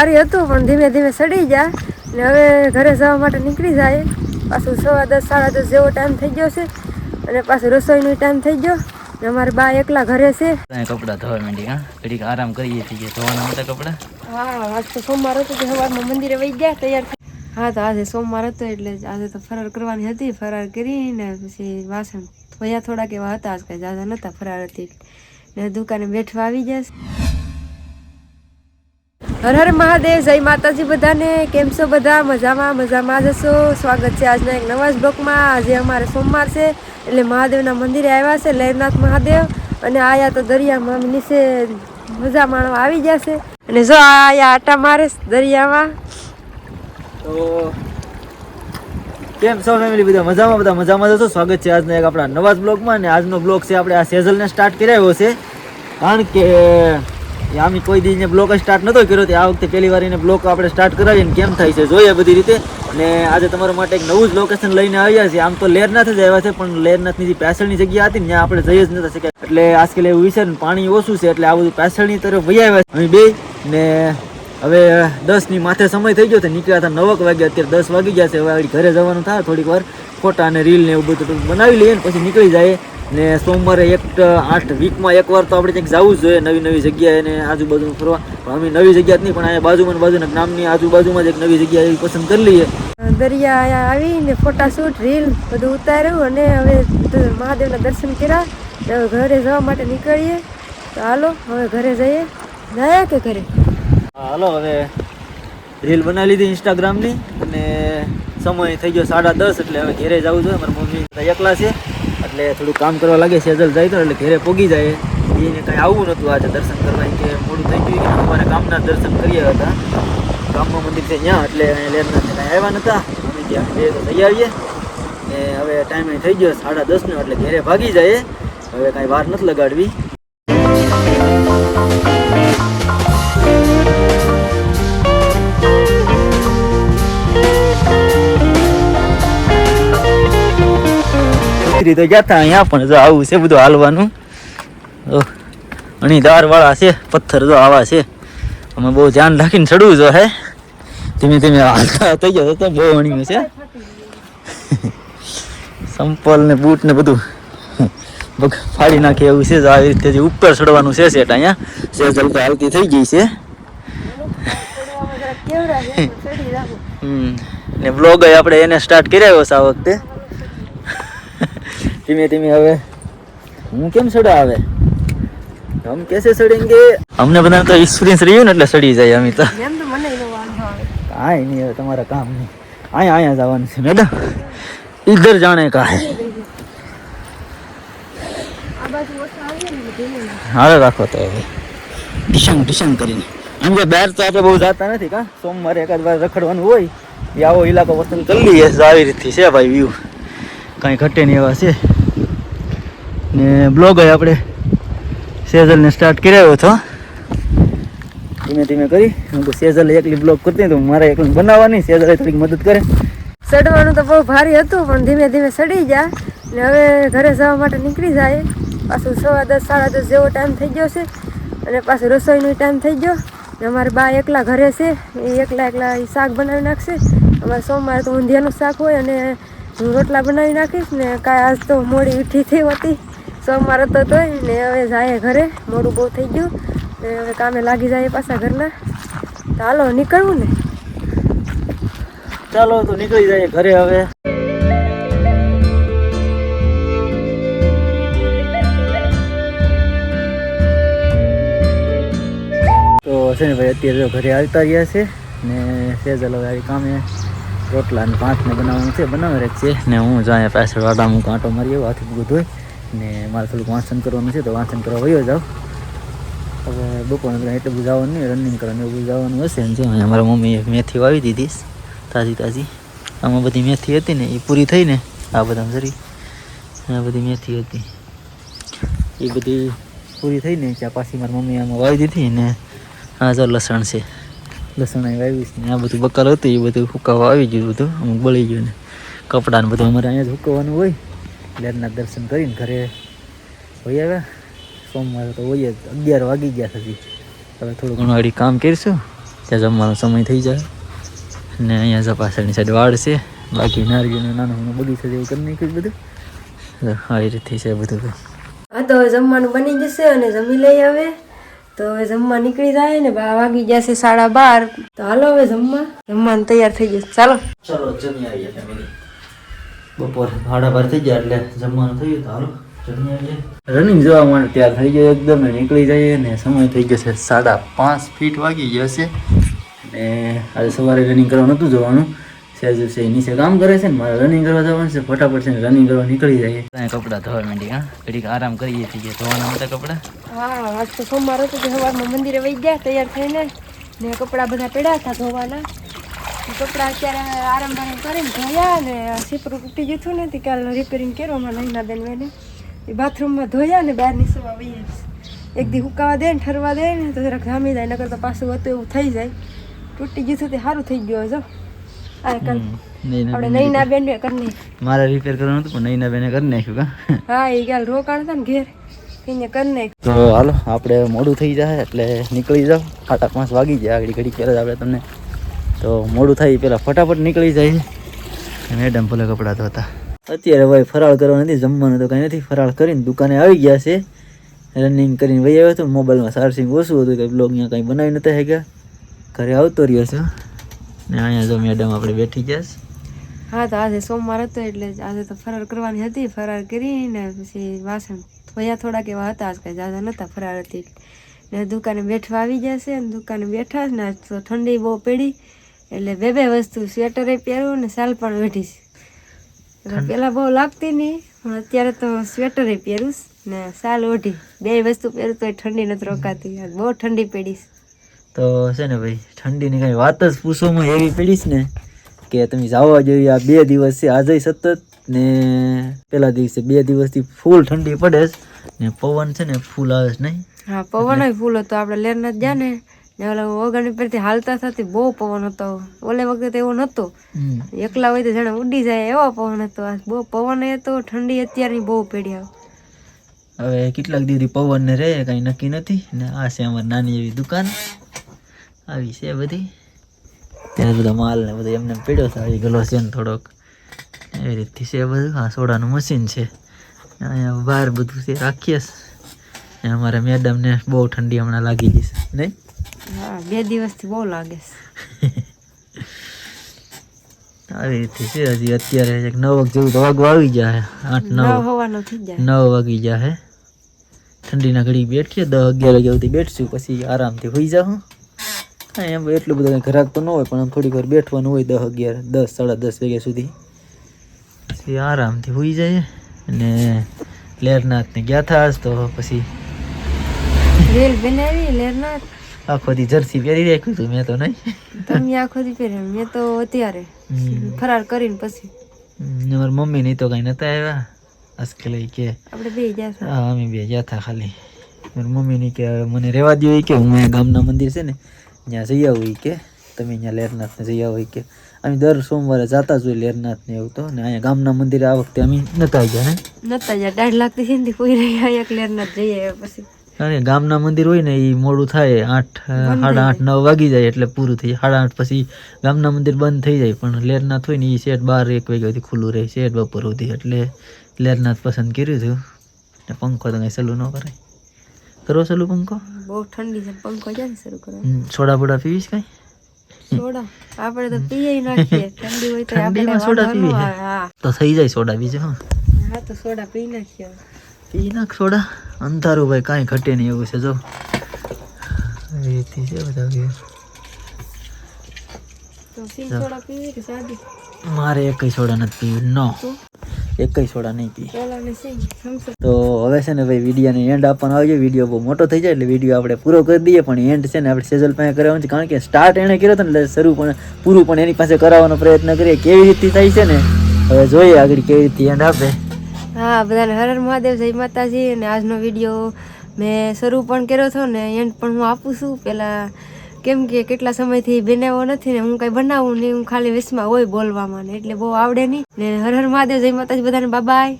સારી હતું પણ ધીમે ધીમે સડી ગયા. ને હવે ઘરે જવા માટે નીકળી જાય. પાછું સવા દસ સાડા દસ જેવો ટાઈમ થઈ ગયો છે. અને પાછું રસોઈનો ટાઈમ થઈ ગયો. ને અમારે બા એકલા ઘરે છે. કપડાં ધોવા માંડી હા? ઘડીક આરામ કરીએ છીએ ધોવાના હતા કપડાં? હા આજ તો સોમવાર હતો તે સવારમાં મંદિરે વહી ગયા તૈયાર હા તો આજે સોમવાર હતો એટલે આજે તો ફરાર કરવાની હતી ફરાર કરીને પછી વાસણ થોયા થોડાક એવા હતા આજ કાંઈ જાજા નહોતા ફરાર હતી. ને દુકાને બેઠવા આવી જશે હર હર મહાદેવ, જય માતાજી બધાને. કેમ છો બધા? મજામાં મજામાં જ હશો? સ્વાગત છે આજના એક નવા જ બ્લોકમાં. આજે અમારે સોમવાર છે, એટલે મહાદેવના મંદિરે આવ્યા છે લહેરનાથ મહાદેવ. અને આયા તો દરિયામાં નીચે મજા માણવા આવી ગયા છે. અને જો આયા આટા મારે દરિયામાં. તો કેમ સૌ ફેમિલી બધા? મજામાં બધા? મજામાં જશો સ્વાગત છે આજના એક આપણા નવા જ બ્લોગમાં અને આજનો બ્લોગ છે આપણે આ સેઝલને સ્ટાર્ટ કરાવ્યો છે. કારણ કે આમી કોઈ દી બ્લોક સ્ટાર્ટ નતો કર્યો તે આ વખતે પહેલી વાર એને બ્લોક આપણે સ્ટાર્ટ કરાવીને કેમ થાય છે? જોઈએ બધી રીતે. અને આજે તમારા માટે એક નવું જ લોકેશન લઈને આવ્યા છે આમ તો લેરનાથ જ આવ્યા છે, પણ લેરનાથની જે પાછળની જગ્યા હતી ત્યાં આપણે જઈ જ નતા શક્યા. એટલે આજકાલ એવું વિશે પાણી ઓછું છે, એટલે આ બધું પાછળની તરફ વહી આવ્યા અમે બે ને હવે દસની માથે સમય થઈ ગયો તો નીકળ્યા હતા નવક વાગ્યા અત્યારે દસ વાગી ગયા છે. હવે આગળ ઘરે જવાનું થાય, થોડીક વાર ફોટા અને રીલ ને એવું બધું બનાવી લઈએ ને પછી નીકળી જાય. ને સોમવારે એક આઠ વીકમાં એકવાર તો આપણે ક્યાંક જવું જ જોઈએ, નવી નવી જગ્યાએ ને આજુબાજુ ફરવા. પણ અમે નવી જગ્યા નહીં, પણ અહીંયા બાજુમાં બાજુના ગામની આજુબાજુમાં જ એક નવી જગ્યા એવી પસંદ કરી લઈએ. દરિયા આવીને ફોટાશૂટ રીલ બધું ઉતાર્યું અને હવે મહાદેવના દર્શન કર્યા. હવે ઘરે જવા માટે નીકળીએ. તો હાલો, હવે ઘરે જઈએ. જાય કે ઘરે? હાલો, હવે રીલ બનાવી લીધી ઇન્સ્ટાગ્રામની અને સમય થઈ ગયો સાડા દસ એટલે હવે ઘેરે જવું જોઈએ મારા મમ્મી એકલા છે, એટલે થોડું કામ કરવા લાગે સેજલ જાય તો, એટલે ઘેરે પોગી જાય. એને કાંઈ આવવું નહોતું આજે દર્શન કરવા કે મોડું થઈ ગયું કે અમારે ગામના દર્શન કર્યા હતા. ગામમાં મંદિર છે ત્યાં, એટલે લેરના કાંઈ આવ્યા નહોતા અમે ત્યાં બે તો જઈ આવીએ. ને હવે ટાઈમે થઈ ગયો સાડા દસનો, એટલે ઘેરે ભાગી જાય. હવે કાંઈ વાર નથી લગાડવી. ઉતરી તો ગયા તા અહીંયા પણ જો આવું છે બધું હાલવાનું. ઓહ, અણી દાર વાળા છે પથ્થર જો આવા છે. અમે બહુ ધ્યાન રાખીને ચડવું જો હે. ધીમે ધીમે હાલતા થઈ ગયો તો બહુ અણ્યું છે. સંપલ ને બૂટ ને બધું. બગ ફાડી નાખે એવું છે આવી રીતે જે ઉપર ચડવાનું છે સેટ અહીંયા. છે જલ્દી હાલતી થઈ ગઈ છે. હમ ને બ્લોગ આપણે એને સ્ટાર્ટ કર્યો છે આ વખતે. ધીમે ધીમે હવે હું કેમ સડા આવે હમ કેસે સડેંગે અમને બધા તો એક્સપિરિયન્સ રહ્યું ને એટલે સડી જાય અમે તો. એમ તો મને એનો વાંધો આવે. કાંઈ નહીં હવે તમારા કામ નહીં. અહીંયા અહીંયા જવાનું છે મેડમ. ઇધર જાણે કા હે આ બાજુ ઓછા આવીએ ને ધીમે હારે રાખો તો હવે. ઢીસંગ ઢીસંગ કરીને. આમ કે બહાર તો આપણે બહુ જતા નથી કા? સોમવારે એકાદ વાર રખડવાનું હોય એ આવો ઇલાકો પસંદ કરી લઈએ. તો આવી રીતથી છે ભાઈ વ્યૂ. કાંઈ ઘટે નહીં એવા છે. ને બ્લોગ આપણે સેઝલને સ્ટાર્ટ કરાવ્યો હતો. ધીમે ધીમે કરી. તો સેઝલ એકલી બ્લોગ કરતી તો મારે એકલી બનાવવાની. સેઝલ થોડીક મદદ કરે. ચડવાનું તો બહુ ભારી હતું, પણ ધીમે ધીમે સડી ગયા. ને હવે ઘરે જવા માટે નીકળી જાય. પાછું સવા દસ, સાડા દસ જેવો ટાઈમ થઈ ગયો છે. અને પાછું રસોઈનો ટાઈમ થઈ ગયો. ને અમારે બા એકલા ઘરે છે. એ એકલા એકલા શાક બનાવી નાખશે. અમારે સોમવારે તો ઊંધિયાનું શાક હોય અને હું રોટલા બનાવી નાખીશ. ને કાંઈ આજ તો મોડી ઉઠી થઈ હતી. સોમવાર હતો તો ને હવે જાય ઘરે, મોડું બહુ થઈ ગયું. ને હવે કામે લાગી જાય પાછા ઘરના. તો હાલો, નીકળવું ને? ચાલો, તો નીકળી જાય ઘરે હવે. તો છે ને ભાઈ, અત્યારે ઘરે આવતા રહ્યા છે. ને સેજલ હવે આવી કામે રોટલા ને ભાત ને બનાવવાનું છે. બનાવે છે ને હું જાય પાછળ પાછળ વાડામાં કાંટો મારી આવ્યો હાથી બધું ધોઈ. ને મારે થોડુંક વાંચન કરવાનું છે, તો વાંચન કરવા વયો જાઉં હવે બપોરને એટલે જવાનું નહીં રનિંગ કરવાનું, એવું બધું જવાનું હશે ને જો. અહીંયા મારા મમ્મીએ મેથી વાવી દીધી તાજી તાજી. આમાં બધી મેથી હતી ને, એ પૂરી થઈ ને, આ બધા જરી. આ બધી મેથી હતી. એ બધી પૂરી થઈ ને, ત્યાં પાછી મારી મમ્મી આમાં વાવી દીધી ને, આ જો લસણ છે. લસણ વાવી છે આ બધું બકાલ હતું, એ બધું હુકાવા આવી ગયું બધું, અમુક બળી ગયું ને. કપડાને બધું અમારે અહીંયા જ હુકવવાનું હોય. લેરના દર્શન કરીને ઘરે હોઈ આવ્યા. સોમવારે તો હોઈએ અગિયાર વાગી ગયા હજી હવે થોડું ઘણું આડી કામ કરીશું. ત્યાં જમવાનો સમય થઈ જાય. ને અહીંયા જો પાછળની સાઈડ વાડ છે. બાકી નારિયેળનું નાનું નાનું બગીચો જેવું કરી નાખ્યું છે બધું? તો આવી રીતે છે બધું તો. હા તો હવે જમવાનું બની જશે અને જમી લઈ હવે તો હવે જમવા નીકળી જાય ને બા વાગી જશે સાડા બાર. તો હાલો હવે જમવા. જમવાનું તૈયાર થઈ જશે ચાલો. ચલો જમી આવીએ ફેમિલી બપોર સાડા બાર થઈ ગયા એટલે જમવાનું થયું ગયું હાલો રનિંગ જવા માટે ત્યાં થઈ ગયો એકદમ નીકળી જઈએ ને સમય થઈ ગયો છે સાડા પાંચ ફીટ વાગી ગયો છે. ને આજે સવારે રનિંગ કરવા નહોતું જવાનું. સહેજુ છે નીચે કામ કરે છે ને મારે રનિંગ કરવા જવાનું છે. ફટાફટ છે રનિંગ કરવા નીકળી જઈએ. કપડાં ધોવા માંડી હા? ઘડીક આરામ કરીએ છીએ. ધોવાના હતા કપડાં? હા આજ તો સોમવાર હતો સવારમાં મંદિરે વહી ગયા તૈયાર થઈને ને કપડાં બધા પડ્યા હતા ધોવાના. કપડાં અત્યારે આરામ આરામ કરીને ધોયા ને સીપરું તૂટી ગયું હતું ને તે કાલ રિપેરિંગ કર્યો મારા નહીના બેન એ બાથરૂમમાં ધોયા ને બહાર નીસવા વહીએ એક દી હુકાવા દે ને ઠરવા દે ને તો જરાક જામી જાય નકર તો પાછું હતું એવું થઈ જાય. તૂટી ગયું હતું તે સારું થઈ ગયું જો. આ કાલ આપણે બેન કરી મારે રિપેર કરવાનું હતું પણ નહીંના બેને કરી નાખ્યું કા? હા એ કાલ રોકાણ હતા ને ઘેર તો હાલો આપણે મોડું થઈ જાય એટલે નીકળી જાવ આઠ પાંચ વાગી જાય આગળ ઘડી પહેલાં આપણે તમને તો મોડું થાય પહેલાં ફટાફટ નીકળી જાય. મેડમ ભલે કપડાં ધોતા. અત્યારે ભાઈ ફરાળ કરવા નથી, જમવાનું તો કાંઈ નથી. ફરાળ કરીને દુકાને આવી ગયા છે. રનિંગ કરીને વહી આવ્યો હતો, મોબાઈલમાં ચાર્જિંગ ઓછું હતું, કંઈ બ્લોગ અહીંયા કંઈ બનાવી નતા હેગ્યા ઘરે આવતો રહ્યો છે. ને અહીંયા જો મેડમ આપણે બેઠી ગયા છે. હા, તો આજે સોમવાર હતો એટલે આજે તો ફરાર કરવાની હતી. ફરાર કરીને પછી વાસણ ધોયા થોડાક એવા હતા, આજ કાંઈ જાજા નહોતા ફરાર હતી ને દુકાને બેઠવા આવી ગયા છે અને દુકાને બેઠા ને તો ઠંડી બહુ પડી. એટલે બે બે વસ્તુ સ્વેટરે પહેરું ને શાલ પણ વેઠીશ એટલે પહેલાં બહુ લાગતી નહીં પણ અત્યારે તો સ્વેટરે પહેરું ને શાલ ઓઢી. બે વસ્તુ પહેરું તો ઠંડી નથી રોકાતી બહુ ઠંડી પડીશ. તો છે ને ભાઈ ઠંડીની કાંઈ વાત જ પૂછવામાં એવી પડીશ ને કે તમે જવા જોઈએ આ બે દિવસ છે આજે સતત ને પેલા દિવસે બે દિવસથી ફૂલ ઠંડી પડે છે ને પવન છે ને ફૂલ આવે છે નહીં. હા પવન ફૂલ હતો આપણે લેરના જ ને ને ઓલા ઓગણી પરથી હાલતા થતી બહુ પવન હતો. ઓલે વખતે એવો નહોતો. એકલા હોય તો જાણે ઉડી જાય એવો પવન હતો. આ બહુ પવન હતો ઠંડી અત્યારની બહુ પડી આવે હવે કેટલાક દિવસથી પવન ને રહે કાંઈ નક્કી નથી. ને આ છે અમારી નાની એવી દુકાન. આવી છે બધી. ત્યાં બધા માલ ને બધું એમને પીડ્યો છે. આવી ગલો છે ને થોડોક. એવી રીતથી છે બધું. આ સોડાનું મશીન છે. અહીંયા બહાર બધું છે. રાખીએ મેડમ ને અમારા મેડમને બહુ ઠંડી હમણાં લાગી જશે નહીં? હા બે દિવસથી બહુ લાગે છે. આવી રીતે છે હજી અત્યારે એક નવ વાગ જેવું તો વાગવા આવી જાય આઠ નવ નવ. હોવાનો થઈ જાય નવ વાગી જાય ઠંડીના ઘડી બેઠીએ દસ અગિયાર વાગ્યા સુધી બેઠશું પછી આરામથી હોઈ જાઉં હા એમ એટલું બધું કંઈ ઘરાક તો ન હોય પણ આમ થોડીક વાર બેઠવાનું હોય દસ અગિયાર દસ સાડા દસ વાગ્યા સુધી. પછી આરામથી હોઈ જાય અને લેરનાથને ગયા હતા આજ તો પછી રેલ બનાવી લેરના આખો દી જર્સી પહેરી રાખ્યું હતું મેં તો નહીં. તમે આખો દી પહેર્યા મેં તો અત્યારે. ફરાર કરીને પછી. ને મારી મમ્મી નહીં તો કાંઈ નતા આવ્યા. આજકાલ કે આપણે બે ગયા હતા. હા અમે બે ગયા હતા ખાલી. મારી મમ્મીની કે હવે મને રહેવા દો કે હું અહીંયા ગામના મંદિર છે ને ત્યાં જઈ આવું કે. તમે અહીંયા લેરનાથને જઈ આવો કે. અમે દર સોમવારે જતા જ હોય લેરનાથને એવું તો ને અહીંયા ગામના મંદિરે આ વખતે અમે નતા ગયા ને. નતા ગયા દાઢ લાગતી છે ને કોઈ રહ્યા એક લેરનાથ જઈ જઈએ હવે પછી અને ગામના મંદિર હોય ને એ મોડું થાય આઠ સાડા આઠ નવ વાગી જાય એટલે પૂરું થઈ જાય. સાડા આઠ પછી ગામના મંદિર બંધ થઈ જાય પણ લેરનાથ હોય ને એ શેઠ બાર એક વાગ્યા સુધી ખુલ્લું રહે શેઠ બપોર સુધી. એટલે લેરનાથ પસંદ કર્યું હતું ને પંખો તો કંઈ સલું ન કરાય. કરો સલું પંખો? બહુ ઠંડી છે પંખો ક્યાં શરૂ કરો સોડા બોડા પીવીશ કાંઈ? તો પીએ નાખીએ. ઠંડી હોય તો આપણે સોડા પીવી તો થઈ જાય સોડા બીજો હા. તો સોડા પી નાખીએ. પી નાખ સોડા અંધારું ભાઈ કાંઈ ઘટે નહીં એવું છે જો. રીતે છે બધા ઘેર. મારે એકય સોડા નથી પીવી નો. એક એકય સોડા નહીં પી તો હવે છે ને ભાઈ વિડીયોને એન્ડ આપવાનો આવજો. વીડિયો બહુ મોટો થઈ જાય એટલે વીડિયો આપણે પૂરો કરી દઈએ પણ એન્ડ છે ને આપણે સેજલ પાસે કરાવવાનું છે કારણ કે સ્ટાર્ટ એણે કર્યો હતો ને એટલે શરૂ પણ પૂરું પણ એની પાસે કરાવવાનો પ્રયત્ન કરીએ. કેવી રીતે થાય છે ને? હવે જોઈએ આગળ કેવી રીતે એન્ડ આપે. હા, બધાને હર હર મહાદેવ, જય માતાજી. અને આજનો વીડિયો મેં શરૂ પણ કર્યો હતો ને એન્ડ પણ હું આપું છું. પહેલાં કેમ કે કેટલા સમયથી બનાવ્યો નથી ને, હું કંઈ બનાવું નહીં, હું ખાલી વિશમાં હોય બોલવામાં ને, એટલે બહુ આવડે નહીં. ને હર હર મહાદેવ, જય માતાજી બધાને બાય